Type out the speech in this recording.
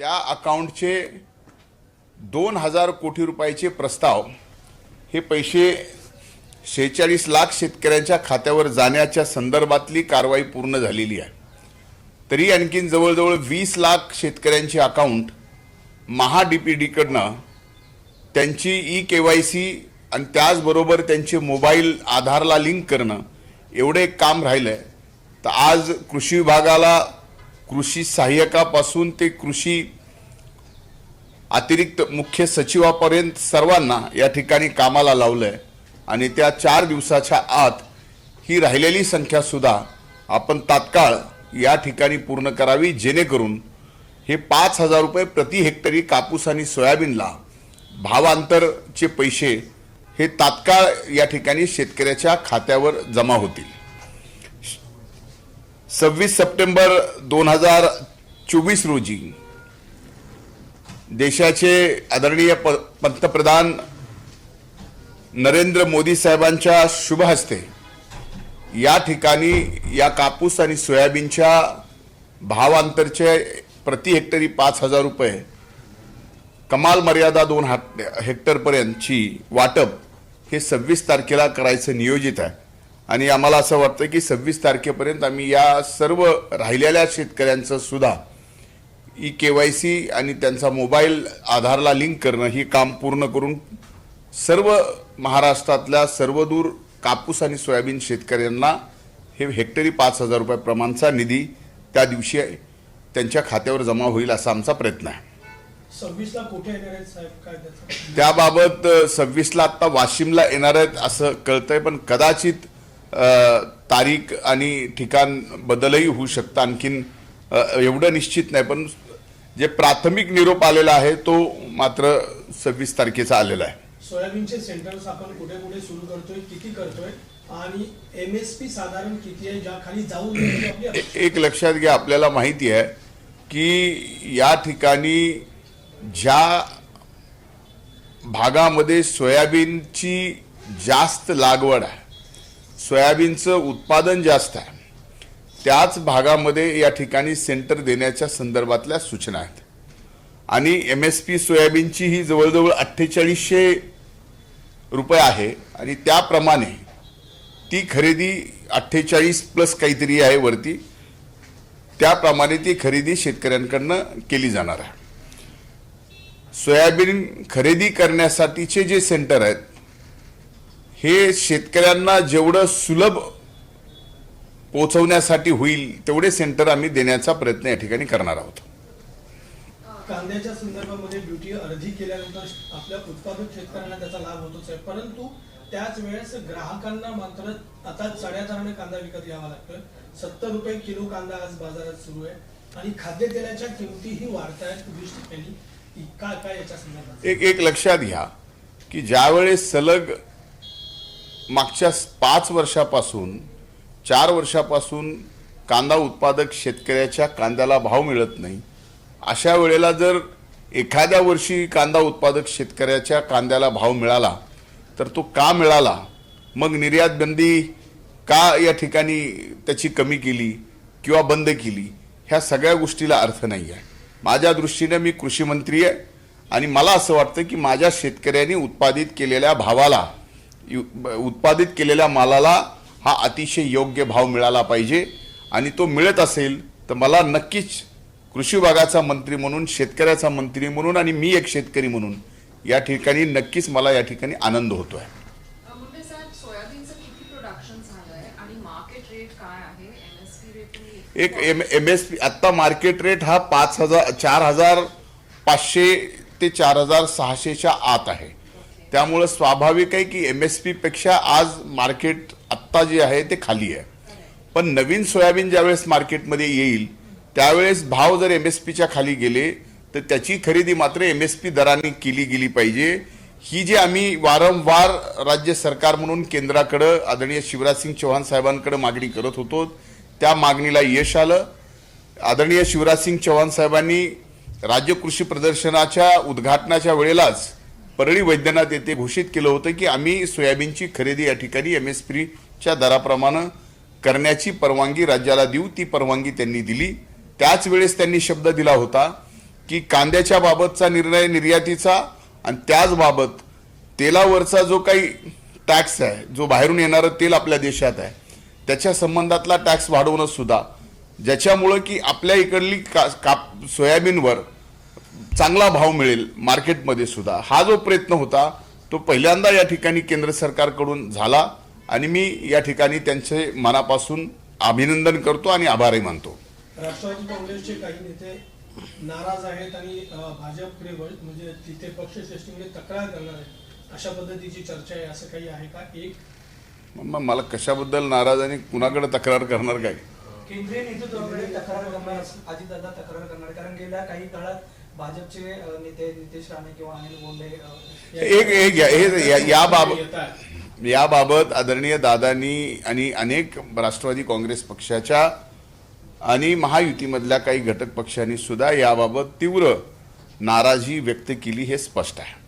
त्या अकाउंटचे दोन हजार कोटी रुपयाचे प्रस्ताव हे पैसे शेहेचाळीस लाख शेतकऱ्यांच्या खात्यावर जाण्याच्या संदर्भातली कारवाई पूर्ण झालेली आहे. तरी आणखीन जवळजवळ वीस लाख शेतकऱ्यांचे अकाउंट महा डी पी डीकडनं त्यांची ई के वाय सी आणि त्याचबरोबर त्यांचे मोबाईल आधारला लिंक करणं एवढे काम राहिलं आहे तर आज कृषी विभागाला कृषी सहाय्यकापासून ते कृषी अतिरिक्त मुख्य सचिवापर्यंत सर्वांना या ठिकाणी कामाला लावलं आहे आणि त्या चार दिवसाच्या आत ही राहिलेली संख्यासुद्धा आपण तात्काळ या ठिकाणी पूर्ण करावी जेणेकरून हे पाच हजार रुपये प्रति हेक्टरी कापूस आणि सोयाबीनला भावांतरचे पैसे हे तात्काळ या ठिकाणी शेतकऱ्याच्या खात्यावर जमा होतील. सव्वीस सप्टेंबर दोन हजार चोवीस रोजी देशाचे आदरणीय प पंतप्रधान नरेंद्र मोदी साहेबांच्या शुभ हस्ते या ठिकाणी या कापूस आणि सोयाबीनच्या भावांतरचे प्रति हेक्टरी पाच हजार रुपये कमाल मर्यादा दोन हाट हेक्टरपर्यंतची वाटप हे सव्वीस तारखेला करायचं नियोजित आहे. आणि आम्हाला असं वाटतं की सव्वीस तारखेपर्यंत आम्ही या सर्व राहिलेल्या शेतकऱ्यांचं सुद्धा ई के वाय सी आणि त्यांचा मोबाईल आधारला लिंक करणं ही काम पूर्ण करून सर्व महाराष्ट्रातल्या सर्वदूर कापूस आणि सोयाबीन शेतकऱ्यांना हे हेक्टरी पाच हजार रुपये प्रमाणचा निधी त्या दिवशी त्यांच्या खात्यावर जमा होईल असा आमचा प्रयत्न आहे. सव्वीसला कुठे येणार आहेत साहेब? काय त्याचं? त्याबाबत सव्वीसला आत्ता वाशिमला येणार आहेत असं कळतंय पण कदाचित तारीख आणि ठिकाण बदलही होऊ शकतं आणखीन एवढं निश्चित नाही पण जे प्राथमिक निरोप आलेला आहे तो मात्र सव्वीस तारखेचा आलेला आहे सोयाबीनचे सेंटर्स आपण कुठे कुठे सुरू करतोय किती करतोय आणि एम एस पी साधारण किती आहे ज्या खाली जाऊ. एक लक्षात घ्या आपल्याला माहिती आहे की या ठिकाणी ज्या भागामध्ये सोयाबीनची जास्त लागवड आहे सोयाबीनचं उत्पादन जास्त आहे. त्याच भागामध्ये या ठिकाणी सेंटर देण्याच्या संदर्भातल्या सूचना आहेत. आणि एम एस पी सोयाबीनची ही जवळजवळ अठ्ठेचाळीसशे रुपये आहे आणि त्याप्रमाणे ती खरेदी अठ्ठेचाळीस प्लस काहीतरी आहे वरती. त्याप्रमाणे ती खरेदी शेतकऱ्यांकडनं केली जाणार आहे. सोयाबीन खरेदी करण्यासाठीचे जे सेंटर आहेत हे शेतकऱ्यांना जेवढं सुलभ पोहोचवण्यासाठी होईल तेवढे सेंटर आम्ही देण्याचा प्रयत्न या ठिकाणी करणार आहोत. कांद्याच्या संदर्भामध्ये ड्युटी अर्धी केल्यानंतर आपल्या उत्पादक शेतकऱ्यांना त्याचा लाभ होतोच आहे. परंतु त्याच वेळेस ग्राहकांना मात्र आता चढ्या दराने कांदा विकत घ्यावा लागतोय. सत्तर रुपये किलो कांदा आज बाजारात सुरू आहे आणि खाद्यतेलाच्या किमतीही वाढत आहेत. काय काय याच्या संदर्भात. एक एक लक्षात घ्या की ज्यावेळेस सलग मागच्या पाच वर्षापासून चार वर्षापासून कांदा उत्पादक शेतकऱ्याच्या कांद्याला भाव मिळत नाही. अशा वेळेला जर एखाद्या वर्षी कांदा उत्पादक शेतकऱ्याच्या कांद्याला भाव मिळाला तर तो का मिळाला? मग निर्यात बंदी का या ठिकाणी त्याची कमी केली किंवा बंद केली? ह्या सगळ्या गोष्टीला अर्थ नाही आहे माझ्या दृष्टीने मी कृषी मंत्री आहे आणि मला असं वाटतं की माझ्या शेतकऱ्यांनी उत्पादित केलेल्या भावाला उत्पादित केलेल्या मालाला हा अतिशय योग्य भाव मिळाला पाहिजे. आणि तो मिळत असेल तर मला नक्कीच कृषी विभागाचा मंत्री म्हणून शेतकऱ्याचा मंत्री म्हणून आणि मी एक शेतकरी म्हणून या ठिकाणी नक्कीच मला या ठिकाणी आनंद काय आहे? एक एम एम एस पी आत्ता मार्केट रेट हा पाच हजार चार हजार पाचशे ते चार हजार सहाशेच्या आत आहे. त्यामुळं स्वाभाविक आहे की एम एस पीपेक्षा आज मार्केट आत्ता जे आहे ते खाली आहे. पण नवीन सोयाबीन ज्यावेळेस मार्केटमध्ये येईल त्यावेळेस भाव जर एम एस पीच्या खाली गेले तर त्याची खरेदी मात्र एम एस पी दराने केली गेली पाहिजे. ही जी आम्ही वारंवार राज्य सरकार म्हणून केंद्राकडं आदरणीय शिवराजसिंग चौहान साहेबांकडे मागणी करत होतो त्या मागणीला यश आलं. आदरणीय शिवराजसिंग चौहान साहेबांनी राज्य कृषी प्रदर्शनाच्या उद्घाटनाच्या वेळेलाच परळी वैद्यनाथ येथे घोषित केलं होतं की आम्ही सोयाबीनची खरेदी या ठिकाणी एम एस पीच्या दराप्रमाणे करण्याची परवानगी राज्याला देऊ ती परवानगी त्यांनी दिली. त्याच वेळेस त्यांनी शब्द दिला होता की कांद्याच्या बाबतचा निर्णय निर्यातीचा आणि त्याचबाबत तेलावरचा जो काही टॅक्स आहे जो बाहेरून येणारं तेल आपल्या देशात आहे त्याच्या संबंधातला टॅक्स वाढवणं सुद्धा ज्याच्यामुळं की आपल्या इकडली का काप सोयाबीनवर चांगला भाव मिळेल मार्केटमध्ये सुद्धा. हा जो प्रयत्न होता तो पहिल्यांदा या ठिकाणी केंद्र सरकारकडून झाला आणि मी या ठिकाणी त्यांचे मनापासून अभिनंदन करतो आणि आभारही मानतो. राष्ट्रवादी काँग्रेसचे काही नेते नाराज आहेत आणि भाजपकडे म्हणजे तिथे पक्षश्रेष्ठीकडे तक्रार करणार आहेत. अशा पद्धतीची चर्चा आहे असं काही आहे का? एक. मग मला कशाबद्दल नाराज आणि कुणाकडे तक्रार करणार काय? केंद्रीय नेतृत्वाकडे तक्रार करणार अजितदादा तक्रार करणार कारण गेल्या काही काळात भाजपचे नेते नितेश राणे किंवा अनिल बोंडे एक एक या- हे याबाबत आदरणीय दादांनी आणि अनेक राष्ट्रवादी काँग्रेस पक्षाच्या आणि महायुतीमधल्या काही घटक पक्षांनी सुद्धा याबाबत तीव्र नाराजी व्यक्त केली हे स्पष्ट आहे.